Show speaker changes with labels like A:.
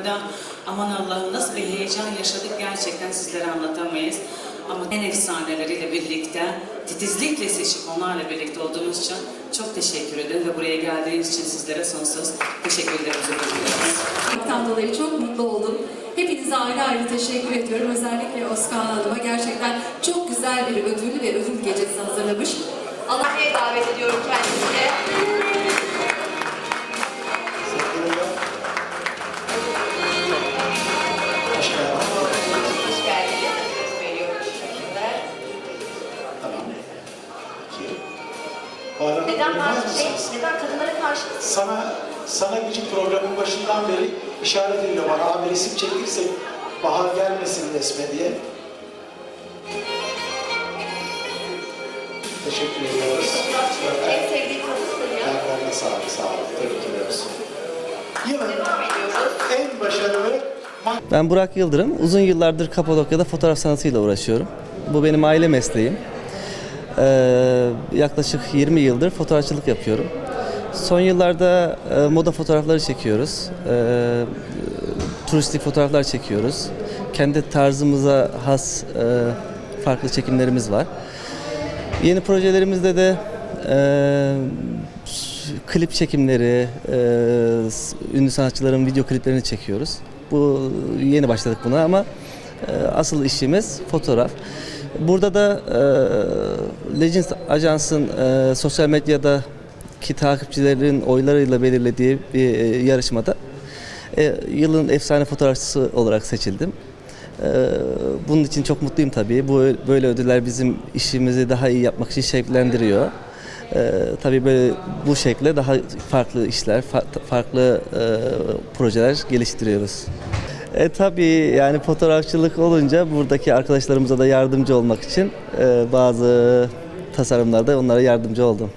A: arkada. Aman Allah'ım nasıl bir heyecan yaşadık gerçekten sizlere anlatamayız. Ama en efsaneleriyle birlikte, titizlikle seçip onlarla birlikte olduğumuz için çok teşekkür ederim ve buraya geldiğiniz için sizlere sonsuz teşekkürlerimizi bildiriyoruz.
B: Dolayı çok mutlu oldum. Hepinize ayrı ayrı teşekkür ediyorum. Özellikle Özkan Hanım'a gerçekten çok güzel bir ödül ve ödül gecesi hazırlamış. Allah
C: Sahneye davet ediyorum kendisini.
D: Bayram
C: Neden bazı şey, neden kadınlara karşı
D: Sana, sana gücü programın başından beri işaret ediliyor bana. Abi resim çekirsek bahar gelmesin resme diye. Teşekkür ediyoruz.
C: en sevdiği kadın ya?
D: Ayaklarına sağlık, sağ olun. Tebrik ediyoruz. Yılın en başarılı
E: Ben Burak Yıldırım. Uzun yıllardır Kapadokya'da fotoğraf sanatıyla uğraşıyorum. Bu benim aile mesleğim. Ee, yaklaşık 20 yıldır fotoğrafçılık yapıyorum. Son yıllarda e, moda fotoğrafları çekiyoruz. Ee, turistik fotoğraflar çekiyoruz. Kendi tarzımıza has e, farklı çekimlerimiz var. Yeni projelerimizde de e, klip çekimleri, e, ünlü sanatçıların video kliplerini çekiyoruz. Bu yeni başladık buna ama e, asıl işimiz fotoğraf. Burada da e, Legends Ajans'ın e, sosyal medyada ki takipçilerin oylarıyla belirlediği bir e, yarışmada e, yılın efsane fotoğrafçısı olarak seçildim. Ee, Bunun için çok mutluyum tabii. Bu böyle ödüller bizim işimizi daha iyi yapmak için şevklendiriyor. Ee, tabii böyle bu şekilde daha farklı işler, fa- farklı e, projeler geliştiriyoruz. E tabii yani fotoğrafçılık olunca buradaki arkadaşlarımıza da yardımcı olmak için e, bazı tasarımlarda onlara yardımcı oldum.